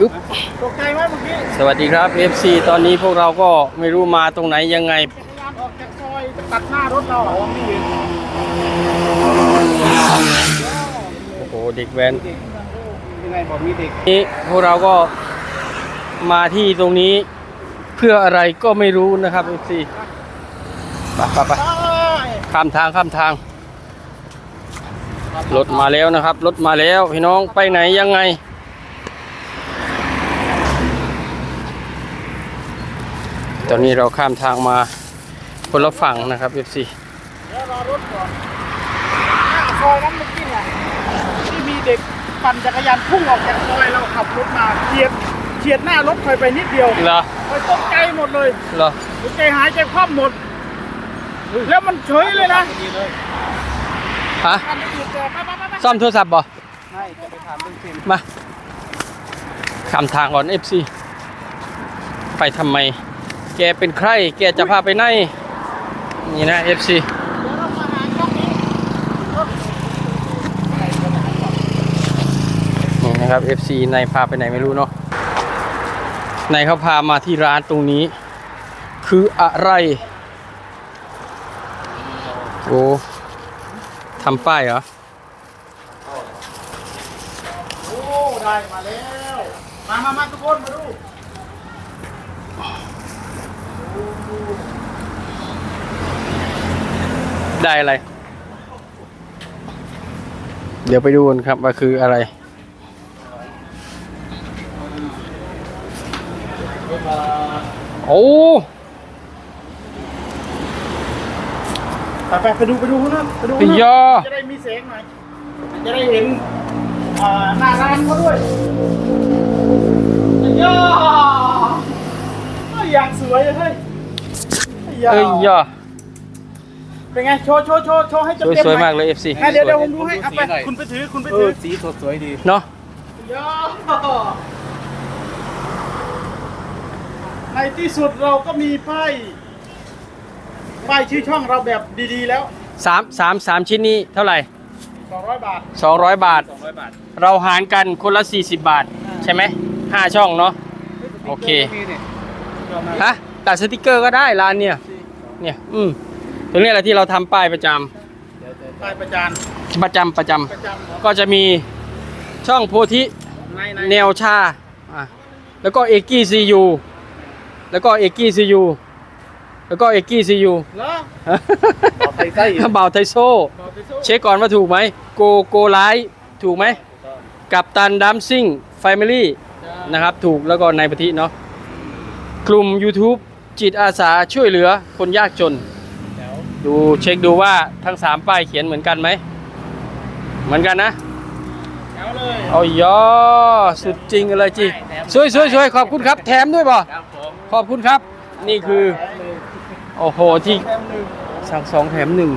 อึ๊บตกใจไหมเมื่อกี้สวัสดีครับ FC ตอนนี้พวกเราก็ไม่รู้มาตรงไหนยังไง จักรยานออกจากซอยตัดหน้ารถเราอะไม่เห็นโอ้โหเด็กแว้นเด็กยังไงบอกมีเด็กนี้พวกเราก็มาที่ตรงนี้เพื่ออะไรก็ไม่รู้นะครับ FC ไปไปไปข้ามทางข้ามทาง รถมาแล้วนะครับ รถมาแล้วพี่น้องไปไหนยังไง ตอนนี้เราข้ามทางมาคนละฝั่งนะครับ FC เดี๋ยวรอรถก่อนหน้าซอยนั้นเมื่อกี้น่ะที่มีเด็กปั่นจักรยานพุ่งออกจากซอยแล้วขับรถมาเฉียดเฉียดหน้ารถคอยไปนิดเดียวเหรอคอยตกใจหมดเลยเหรอตกใจหายใจคว่ำหมด แล้วมันเฉยเลยนะฮะคันอื่นแต่ไปไปไปไปซ่อมโทรศัพท์บ่ไม่จะไปถามเรื่องฟิล์มมาข้ามทางก่อน FC ไปทำไม แกเป็นใคร แกจะพาไปไหน นี่นะ FC เองนี้รถนี่นะครับ FC ในพาไปไหนไม่รู้เนาะในเขาพามาที่ร้านตรงนี้ คืออะไร โอ้ทำป้ายเหรอ โอ้ ได้มาแล้ว มามามาทุกคนมาดู ได้อะไร เดี๋ยวไปดูกันครับว่าคืออะไรโอ้ไปไปไปดูไปดูข้างนอกไปดูไอ้ข้างนยอกอจะได้มีแสงหน่อยจะได้เห็นอ่าหน้าร้านเขาด้วยไอ้ยาไอ้อย่างสวยเลยเฮ้ยไอ้ยาเอ้ยยอ เป็นไงโชว์โชว์โชว์โชว์ให้สเต็มวยเต็มสวยมากเลย FC งั้นเดี๋ยวเดี๋ยวผมดูให้เอาไปคุณไปถือคุณไปถือสีสดสวยดีเนาะยาในที่สุดเราก็มีป้ายป้ายชื่อช่องเราแบบดีๆแล้วสามสามสามชิ้นนี้เท่าไหร่200บาท200บาท 200 บาทเราหารกันคนละ40บาท ใช่ไหมห้าช่องเนาะโอเคฮะตัดสติกเกอร์ก็ได้ร้านเนี่ยเนี่ย อืมต รงนี้แหละที่เราทำป้ายประจำป้ายประจานประจำประจำประจำเหรอก็จะมีช่องโพธิในในแนวชาอะแล้วก็เอกกี้ซียูแล้วก็เอกกี้ซียูแล้วก็เอกกี้ซียู เหรอบอกไทยไส้อีก บ่าวไทโซบอกไปสู้เช็คก่อนว่าถูกไหมโกโกไลท์ถูกไหม กับตันดัมซิ่งแฟมิลี่นะครับ ถูกแล้วก็ในประเทศเนาะกลุ่ม YouTube จิตอาสาช่วยเหลือคนยากจน ดูเช็คดูว่าทั้ง3ป้ายเขียนเหมือนกันไหม เหมือนกันนะแถวเลยเอายอสุดจริงอะไรจริงสวยสวยสวยขอบคุณครับ แถมด้วยบ่ครับผมขอบคุณครับ นี่คือ โอ้โหที่แถมหนึ่งสั่งสองแถมหนึ่ง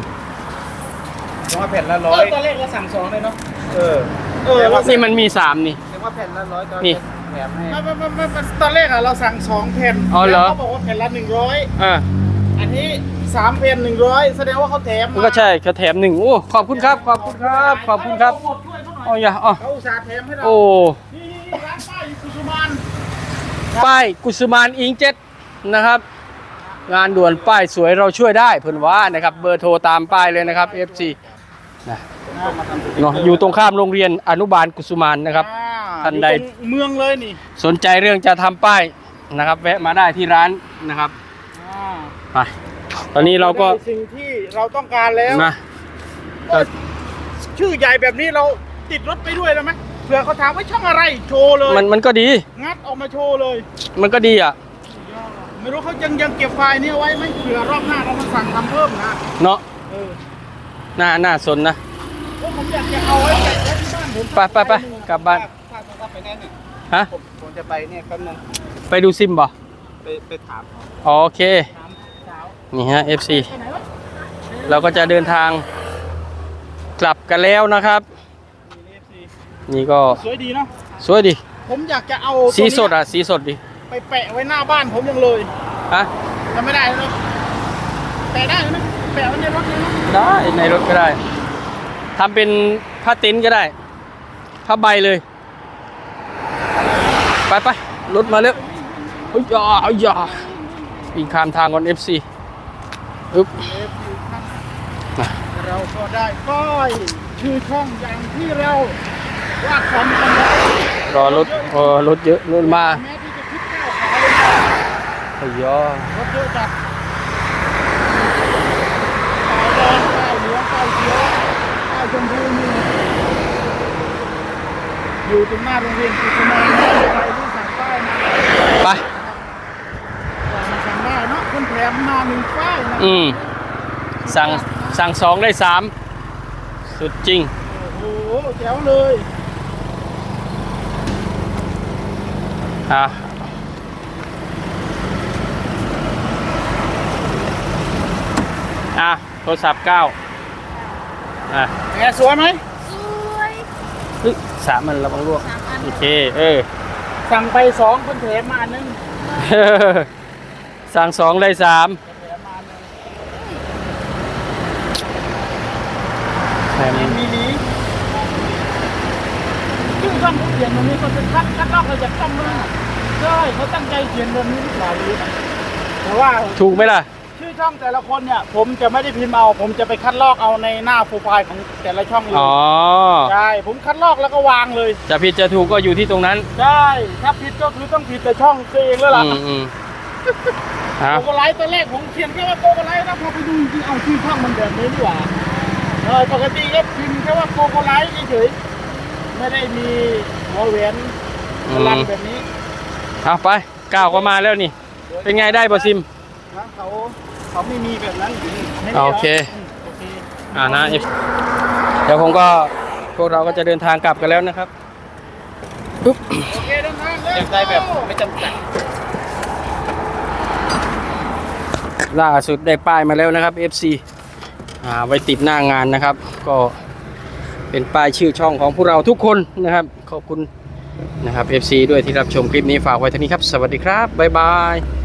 ว่าแผ่นละเอร้ออยตอนแรกเราสั่งสองเลยเนาะเออเออเรานี่มันมีสามนี่แต่ว่าแผ่นละร้อยตอนนี่แถมให้ไม่ไม่ไม่ไม่ไม่ตอนแรกอะเราสั่งสองแผ่นอ๋อเหรอแล้วเขาบอกว่าแผ่นละหนึ่งร้อยอ่า อันนี้สามแผ่นหนึ่งร้อยแสดงว่าเขาแถมมันก็ใช่เขาแถมหนึ่งโอ้ขอบคุณครับ ขอบคุณครับ ขอบคุณครับเขาหมดช่วยเขาหน่อ๋ออยอย่าอ๋อเขาอุตส่าห์แถมให้เราโอ้นี่นี่ร้านป้ายอยู่สุสุมานป้ายกุสุมานอิงเจ็ดนะครับ งานด่วนป้ายสวยเราช่วยได้เพิ่นว่านะครับ เบอร์โทรตามป้ายเลยนะครับ FC นะเนาะอยู่ตรงข้ามโรงเรียนอนุบาลกุสุมานนะครับอ่ท่านใดอยู่ตรงเมืองเลยนี่ สนใจเรื่องจะทำป้ายนะครับ แวะมาได้ที่ร้านนะครับอ่า ไปตอนนี้เราก็ได้สิ่งที่เราต้องการแล้วนะก็ชื่อใหญ่แบบนี้เราติดรถไปด้วยแล้วไหมเผื่อเขาถามว่าช่องอะไรโชว์เลยมันมันก็ดี งัดออกมาโชว์เลย มันก็ดีอะ ไม่รู้เขายังยังเก็บไฟล์นี้เอาไว้ไหมเผื่อรอบหน้าเรามาสั่งทำเพิ่มนะเนาะเออน่าน่าสนนะเพราะผมอยากจะเอาไว้แจกไว้ที่บ้านผมไปไปไปกลับบ้านถ้าถ้าไปแน่นี่ฮะผมผมจะไปเนี่ยแป๊บนึงไปดูซิมบ่ไปไปถามอ๋อโอเคถามสาว นี่ฮะ FC ไปไหนวะเราก็จะเดินทางกลับกันแล้วนะครับ นี่ FC นี่ก็สวยดีเนาะสวยดี ผมอยากจะเอาสีตัวนี้สดอะ สีสดดีไปแปะไว้หน้าบ้านผมยังเลยฮะทำไม่ได้เลยแปะได้ไหมแปะไว้ในรถเลยนะได้ในรถก็ได้ทำเป็นผ้าเต็นท์ก็ได้ผ้าใบเลย ไปไปรถมาเร็วเฮ้ยอย่าอย่าวิ่งข้ามทางก่อน FC อึ๊บเอฟซี ครับเราก็ได้ป้ายชื่อช่องอย่างที่เราวาดฝันกันไว้รอรถเออรถเยอะรถมาแม้ที่จะคิดก้าวขาเลยนะเฮ้ยย่อรถเยอะจัดป้ายแดงป้ายเหลืองป้ายเขียวป้ายชมพูนี่อยู่ตรงหน้าโรงเรียนกุศลใครที่สั่งป้ายมา ไป ว่ามาสั่งได้เนาะคนแถมมาหนึ่งป้ายนะ อืมสั่งสั่งสองได้สามสุดจริง โอ้โหแจ๋วเลยอะอะโทรศัพท์เก้าอะแหมสวยไหมสวยเฮ้ยสามมันระวังลวก สามอันโอเค เออ สั่งไปสองคนแถมมาหนึ่งสั่งสองได้สาม แถมมาหนึ่ง แถม แถมมีนี้ ชื่อช่องเขาเขียนตรงนี้เขาจะคัดคัดลอกเราจากช่องนู้นน่ะใช่เขาตั้งใจเขียนแบบนี้หรือเปล่าไม่รู้นะแต่ว่าถูกไหมล่ะ ชื่อช่องแต่ละคนเนี่ย ผมจะไม่ได้พิมพ์เอา ผมจะไปคัดลอกเอาในหน้าโปรไฟล์ของแต่ละช่องเลยอ๋อ ใช่ผมคัดลอกแล้วก็วางเลย จะผิดจะถูกก็อยู่ที่ตรงนั้นใช่ถ้าผิดก็คือต้องผิดแต่ช่องตัวเองแล้วล่ะอืมอืมเอาโกโกไลท์ตอนแรกผมเขียนแค่ว่าโกโกไลท์นะพอไปดูจริงๆเอาชื่อช่องมันแบบนี้ดีกว่าเออปกติก็พิมพ์แค่ว่าโกโกไลท์เฉยๆ ไม่ได้มีหัวแหวนอืพลังมแบบนี้เอาไปก้าวก็มาแล้วนี่ เป็นไงได้บอซิมนะเขาเขาไม่มีแบบนั้นอยู่นี่ไม่มีโอเคหรอโอเค อ่านะ F เดี๋ยวผมก็พวกเราก็จะเดินทางกลับกันแล้วนะครับปุ๊บ โอเคเดินทางเลยเก็บได้แบบไม่จำกัดล่าสุดได้ป้ายมาแล้วนะครับ FC อ่าไว้ติดหน้างานนะครับ ก็ เป็นป้ายชื่อช่องของพวกเราทุกคนนะครับ ขอบคุณนะครับ FC ด้วยที่รับชมคลิปนี้ฝากไว้เท่านี้ครับ สวัสดีครับ บ๊ายบาย